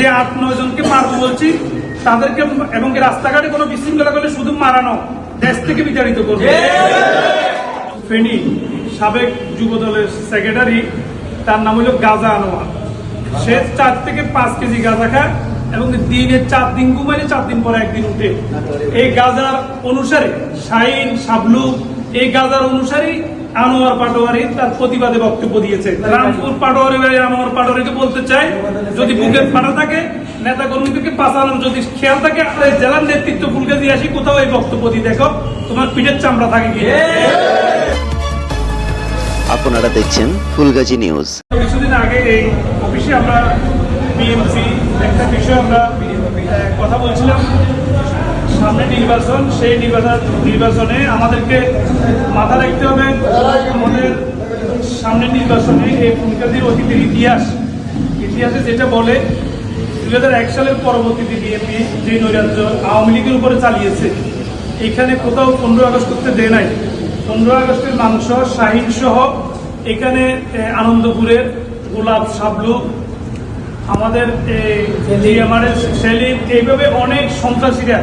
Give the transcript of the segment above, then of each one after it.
যে আট নয় জনকে মারবো বলছি, তাদেরকে এবং রাস্তাঘাটে কোনো বিশৃঙ্খলা করলে শুধু মারানো দেশ থেকে বিতাড়িত করবে। ফেনী, সাবেক যুব দলের সেক্রেটারি তার নাম হলো গাজা আনোয়ার। সে চার থেকে পাঁচ কেজি গাঁজা খায় এবং দিনে চার দিন ঘুমাইলে চার দিন পরে একদিন উঠে। এই গাজার অনুসারে শাইন শাবলু এই গাজার অনুসারী আনোয়ার পাটোয়ারি তার প্রতিবাদে বক্তব্য দিয়েছে। রামপুর পাটোয়ারি ভাই আনোয়ার পাটোয়ারিকে বলতে চাই যদি বুকের ফাটা থাকে নেতা কর্মীদেরকে বাঁচানোর যদি খেয়াল থাকে জেলার নেতৃত্ব ফুলকে দিয়ে আসি কোথাও এই বক্তব্য দিয়ে দেখো তোমার পিঠের চামড়া থাকে কি? আপনারা দেখছেন ফুলগাজী নিউজ। কিছুদিন আগে এই অফিসে আমরা বিএমসি একটা বিষয়ে আমরা কথা বলছিলাম। সামনে নির্বাচন সেই নির্বাচন নির্বাচনে আমাদেরকে মাথা রাখতে হবে। আমাদের সামনে নির্বাচনে এই ভূমিকাদের অতীতের ইতিহাস। ইতিহাসে যেটা বলে দুই হাজার এক সালের পরবর্তীতে বিএনপি যে নৈরাজ্য আওয়ামী লীগের উপরে চালিয়েছে এখানে কোথাও পনেরো আগস্ট করতে দেয় নাই। পনেরো আগস্টের মাংস শাহিন সহ এখানে আনন্দপুরের গোলাপ সাবলু আমাদের আমার সেলিম এইভাবে অনেক সন্ত্রাসীরা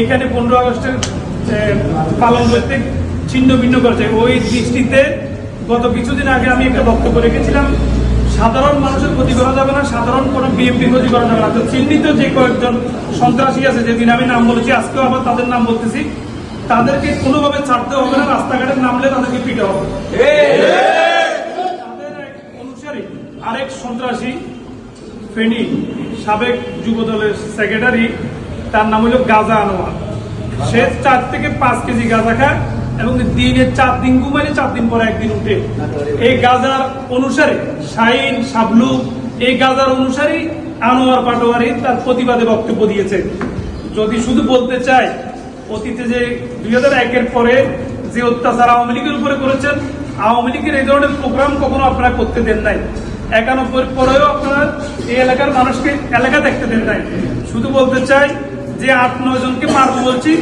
এখানে পনেরো আগস্টের পালন করতে ছিন্ন ভিন্ন করেছে। ওই দৃষ্টিতে গত কিছুদিন আগে আমি একটা বক্তব্য রেখেছিলাম, সাধারণ মানুষের ক্ষতি করা যাবে না, সাধারণ কোনো বিএনপির ক্ষতি করা যাবে না। তো চিহ্নিত যে কয়েকজন সন্ত্রাসী আছে যেদিন আমি নাম বলেছি, আজকেও আবার তাদের নাম বলতেছি, তাদেরকে কোনোভাবে ছাড়তে হবে না, রাস্তাঘাটে নামলে তাদেরকে পিটা হবে। আরেক সন্ত্রাসী ফেনী, সাবেক যুব দলের সেক্রেটারি তার নাম হলো গাজা আনোয়ার। সে চার থেকে পাঁচ কেজি গাঁজা খায় এবং দিনে চার দিন ঘুমাইলে চার দিন পরে একদিন উঠে। এই গাজার অনুসারে শাইন শাবলু, এই গাজার অনুসারী আনোয়ার পাটোয়ারি তার প্রতিবাদে বক্তব্য দিয়েছে। যদি শুধু বলতে চাই, অতীতে যে দুই হাজার একের পরে যে অত্যাচার আওয়ামী লীগের উপরে করেছেন, আওয়ামী লীগের এই ধরনের প্রোগ্রাম কখনো আপনারা করতে দেন নাই। একানব্বই পরেও আপনারা এই এলাকার মানুষকে এলাকা দেখতে দেন নাই। শুধু বলতে চাই যে আট নয় জনকে মারবো বলছি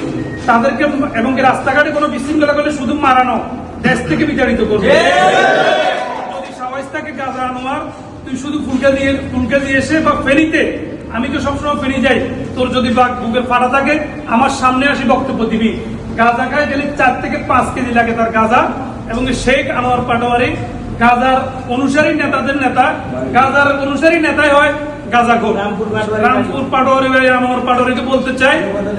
তাদেরকে এবং রাস্তাঘাটে কোনো বিশৃঙ্খলা করলে শুধু মারানো দেশ থেকে বিতাড়িত করবে। যদি সাবাইস থাকে গাজা আনোয়ার তুই শুধু ফুলকা দিয়ে ফুলকা দিয়ে এসে বা ফেরিতে আমি তো সবসময় ফেরি যাই তোর যদি বাঘ বুকের ফাটা থাকে আমার সামনে আসি বক্তব্য দিবি। গাজা খায় গেলে চার থেকে পাঁচ কেজি লাগে তার গাজা এবং শেখ আনোয়ার পাটোয়ারি গাজার অনুসারী নেতাদের নেতা গাজার অনুসারী নেতাই হয় গাজা। গো রামপুর পাটোয়ারি ভাই আনোয়ার পাটোয়ারিকে বলতে চাই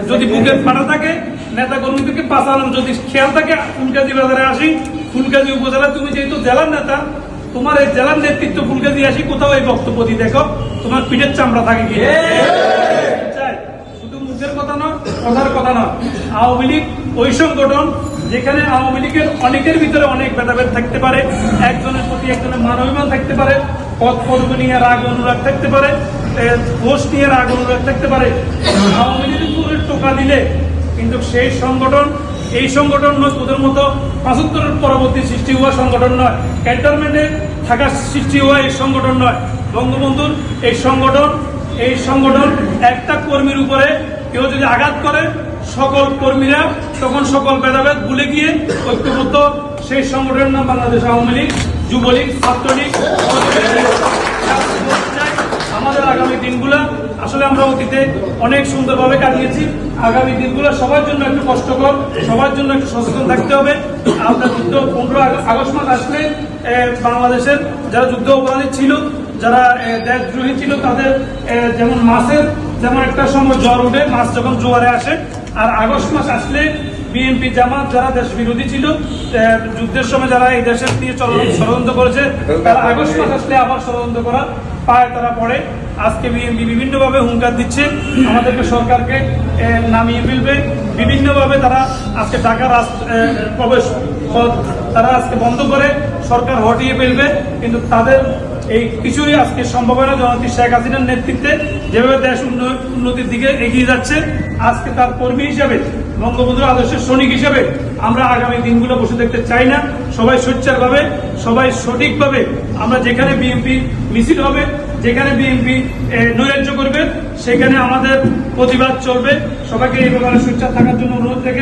যদি বুকের ফাটা থাকে নেতা কর্মীদেরকে বাঁচানোর যদি খেয়াল থাকে ফুলকাজি বাজারে আসি ফুলকাজি উপজেলা তুমি যেহেতু জেলার নেতা তোমার এই জেলার নেতৃত্ব ফুলকাজি আসি কোথাও এই বক্তব্য দিয়ে দেখো তোমার পিঠের চামড়া থাকে কি? শুধু মুখের কথা নয় কথার কথা নয়। আওয়ামী লীগ ওই সংগঠন যেখানে আওয়ামী লীগের অনেকের ভিতরে অনেক ভেদাভেদ থাকতে পারে একজনের প্রতি একজনের মানবিমান থাকতে পারে পদ নিয়ে রাগ, অনুরাগ থাকতে পারে পোস্ট নিয়ে রাগ, অনুরাগ থাকতে পারে। আওয়ামী লীগের উপরে টোকা দিলে কিন্তু সেই সংগঠন, এই সংগঠন নয় তোদের মতো পঁচাত্তরের পরবর্তী সৃষ্টি হওয়া সংগঠন নয়। ক্যান্টনমেন্টে থাকার সৃষ্টি হওয়া এই সংগঠন নয়। বঙ্গবন্ধুর এই সংগঠন এই সংগঠন একটা কর্মীর উপরে কেউ যদি আঘাত করে, সকল কর্মীরা, তখন সকল ভেদাভেদ ভুলে গিয়ে ঐক্যবদ্ধ সেই সংগঠনের নাম বাংলাদেশ আওয়ামী লীগ। যুবলীগ, ছাত্রলীগ, আমাদের আগামী দিনগুলো আসলে আমরা অতীতে অনেক সুন্দরভাবে কাটিয়েছি। আগামী দিনগুলো সবার জন্য একটু কষ্টকর, সবার জন্য একটু সচেতন থাকতে হবে। আমরা যুদ্ধ পনেরো আগস্ট মাস আসলে বাংলাদেশের যারা যুদ্ধ অপরাধী ছিল, যারা দেশদ্রোহী ছিল, তাদের যেমন মাছের যেমন একটা সময় জ্বর উঠে মাছ যখন জোয়ারে আসে আর আগস্ট মাস আসলে বিএনপি জামাত যারা দেশ বিরোধী ছিল যুদ্ধের সময় যারা এই দেশের নিয়ে ষড়যন্ত্র করেছে তারা আগস্ট মাস আসলে আবার ষড়যন্ত্র করা পায় তারা পড়ে। আজকে বিএনপি বিভিন্নভাবে হুঙ্কার দিচ্ছে আমাদেরকে সরকারকে নামিয়ে ফেলবে। বিভিন্নভাবে তারা আজকে ঢাকা রাস্ত- প্রবেশ পথ তারা আজকে বন্ধ করে। সরকার হটিয়ে ফেলবে, কিন্তু তাদের এই কিছুই আজকে সম্ভব হয় না জনতি শেখ হাসিনার নেতৃত্বে যেভাবে দেশ উন্ন- উন্নতির দিকে এগিয়ে যাচ্ছে, আজকে তার কর্মী হিসেবে, বঙ্গবন্ধুর আদর্শের সৈনিক হিসেবে আমরা আগামী দিনগুলো বসে দেখতে চাই না। সবাই সোচ্চারভাবে, সবাই সঠিকভাবে, আমরা যেখানে বিএনপি মিছিল হবে, যেখানে বিএনপি নৈরাজ্য করবে, সেখানে আমাদের প্রতিবাদ চলবে। সবাইকে এই ব্যাপারে সোচ্চার থাকার জন্য অনুরোধ থেকে